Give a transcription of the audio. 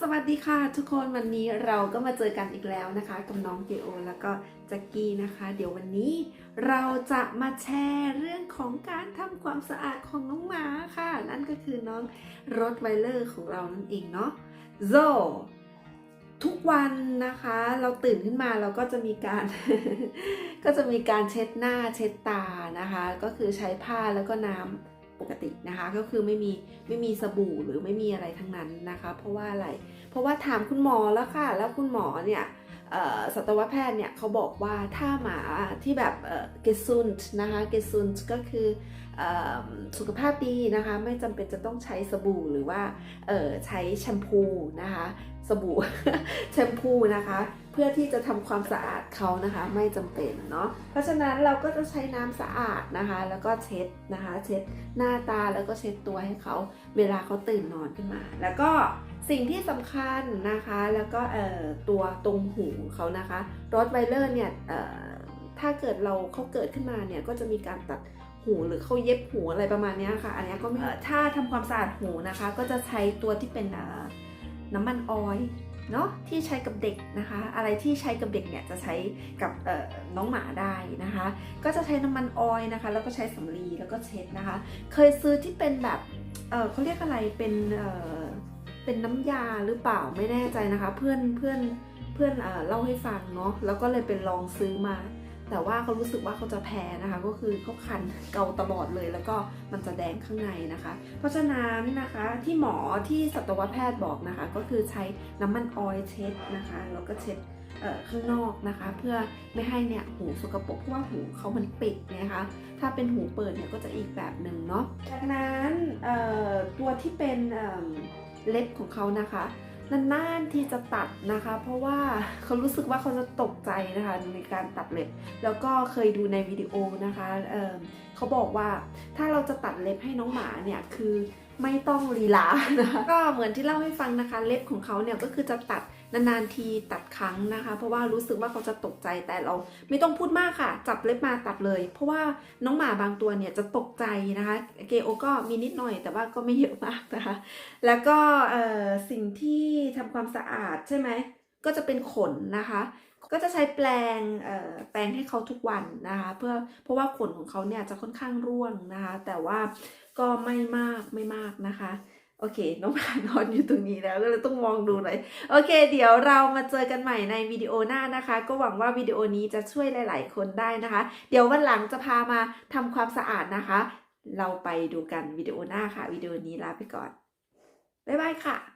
สวัสดีค่ะทุกคนวันนี้เราก็มาเจอกันอีกแล้วนะคะกับน้องเกโอ แล้วก็แจ็กกี้นะคะ เดี๋ยววันนี้เราจะมาแชร์เรื่องของการทำความสะอาดของน้องหมาค่ะ นั่นก็คือน้องรถไวเลอร์ของเรานั่นเองเนาะโซทุกวันนะคะเราตื่นขึ้นมาเราก็จะมีการ ก็จะมีการเช็ดหน้าเช็ดตานะคะ ก็คือใช้ผ้าแล้วก็น้ำ ปกตินะคะ ก็คือไม่มีไม่มีสบู่หรือไม่มีอะไรทั้งนั้นนะคะ เพราะว่าอะไร เพราะว่าถามคุณหมอแล้วค่ะ แล้วคุณหมอเนี่ยสัตวแพทย์เนี่ยเขาบอกว่าถ้าหมาที่แบบเกซุนนะคะเกซุนก็คืออสุขภาพดีนะคะ ไม่จำเป็นจะต้องใช้สบู่หรือว่าใช้แชมพูนะคะ สบู่แชมพูนะคะ เพื่อที่จะทำความสะอาดเขานะคะ ไม่จำเป็นเนาะเพราะฉะนั้นเราก็จะใช้น้ำสะอาดนะคะ แล้วก็เช็ดนะคะ เช็ดหน้าตาแล้วก็เช็ดตัวให้เขาเวลาเขาตื่นนอนขึ้นมา แล้วก็สิ่งที่สำคัญนะคะ แล้วก็เอ่อตัวตรงหูเขานะคะรถไวเลอร์เนี่ยเอ่อถ้าเกิดเราเขาเกิดขึ้นมาเนี่ยก็จะมีการตัดหูหรือเขาเย็บหูอะไรประมาณเนี้ยค่ะ อันเนี้ยก็ไม่เอ่อถ้าทำความสะอาดหูนะคะ ก็จะใช้ตัวที่เป็นเอ่อ น้ำมันออยเนาะที่ใช้กับเด็กนะคะ อะไรที่ใช้กับเด็กเนี่ยจะใช้กับน้องหมาได้นะคะ ก็จะใช้น้ำมันออยนะคะ แล้วก็ใช้สำลีแล้วก็เช็ดนะคะ เคยซื้อที่เป็นแบบเเขาเรียกอะไรเป็นเเป็นน้ำยาหรือเปล่าไม่แน่ใจนะคะ เพื่อนเพื่อนเพื่อนเอเล่าให้ฟังเนาะแล้วก็เลยเป็นลองซื้อมา แต่ว่าเขารู้สึกว่าเขาจะแพ้นะคะ ก็คือเขาคันเกาตลอดเลย แล้วก็มันจะแดงข้างในนะคะ เพราะฉะนั้นนะคะที่หมอที่สัตวแพทย์บอกนะคะ ก็คือใช้น้ำมันออยล์เช็ดนะคะแล้วก็เช็ดข้างนอกนะคะ เพื่อไม่ให้เนี่ยหูสกปรกเพราะว่าหูเขามันปิดนะคะ ถ้าเป็นหูเปิดเนี่ยก็จะอีกแบบหนึ่งเนาะจากนั้นตัวที่เป็นเล็บของเขานะคะ นานๆที่จะตัดนะคะ เพราะว่าเขารู้สึกว่าเขาจะตกใจนะคะในการตัดเล็บ แล้วก็เคยดูในวิดีโอนะคะเเขาบอกว่าถ้าเราจะตัดเล็บให้น้องหมาเนี่ยคือ ไม่ต้องลีลานะคะก็เหมือนที่เล่าให้ฟังนะคะ เล็บของเขาเนี่ยก็คือจะตัดนานๆทีตัดครั้งนะคะ เพราะว่ารู้สึกว่าเขาจะตกใจแต่เรา ไม่ต้องพูดมากค่ะ จับเล็บมาตัดเลย เพราะว่าน้องหมาบางตัวเนี่ยจะตกใจนะคะ เกโอก็มีนิดหน่อย แต่ว่าก็ไม่เยอะมากนะคะ แล้วก็สิ่งที่ทำความสะอาดใช่ไหมก็จะเป็นขนนะคะ ก็จะใช้แปรงแปรงให้เขาทุกวันนะคะเพื่อเพราะว่าขนของเขาเนี่ยจะค่อนข้างร่วงนะคะ แต่ว่าก็ไม่มากไม่มากนะคะ โอเค น้องหมานอนอยู่ตรงนี้แล้วก็เลยต้องมองดูหน่อย โอเค เดี๋ยวเรามาเจอกันใหม่ในวิดีโอหน้านะคะ ก็หวังว่าวิดีโอนี้จะช่วยหลาย ๆ คนได้นะคะ เดี๋ยววันหลังจะพามาทำความสะอาดนะคะ เราไปดูกันวิดีโอหน้าค่ะวิดีโอนี้ลาไปก่อนบ๊ายบายค่ะ